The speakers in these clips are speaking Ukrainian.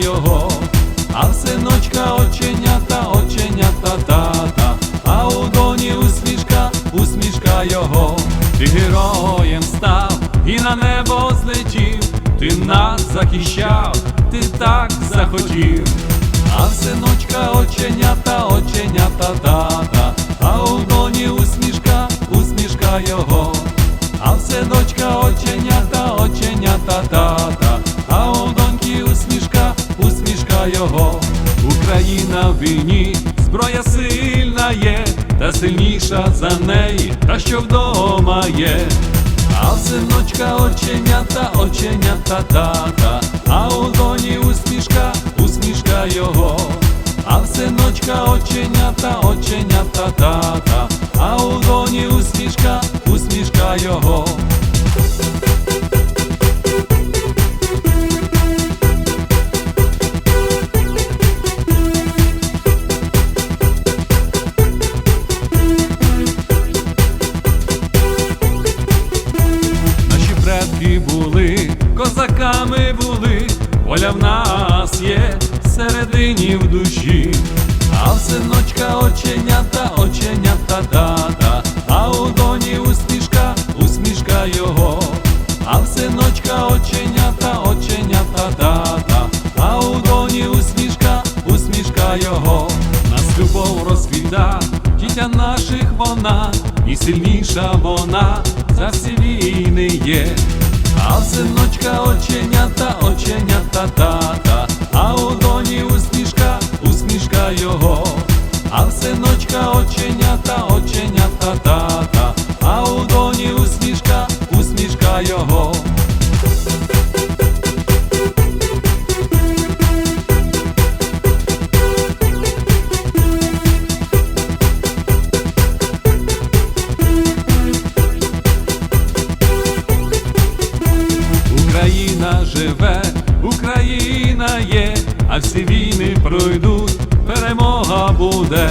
його, а синочка оченята, оченята тата, а у доні усмішка, усмішка його, ти героєм став і на небо злетів, ти нас захищав, ти так захотів, а синочка оченята, оченята тата, а у доні усмішка, усмішка його, а синочка оченята, оченята тата його. Україна в війні, зброя сильна є, та сильніша за неї, та що вдома є. А синочка оченята, оченята тата, а у доні усмішка, усмішка його. А в синочка оченята, оченята тата, а у доні усмішка, усмішка його. Воля в нас є всередині в душі. А в синочка оченята, оченята тата, а у доні усмішка, усмішка його. А в синочка оченята, оченята тата, а у доні усмішка, усмішка його. Нас любов розквіта, дітя наших вона, і сильніша вона за всі війни є. А в синочка оченята, оченята тата, а у доні усмішка, усмішка його. А в синочка оченята, оченята тата, а у доні усмішка, усмішка його. Живе, Україна є, а всі війни пройдуть, перемога буде.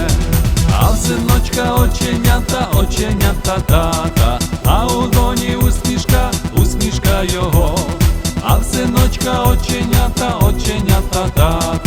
А в синочка оченята, оченята тата, а у доні усмішка, усмішка його. А в синочка оченята, оченята тата,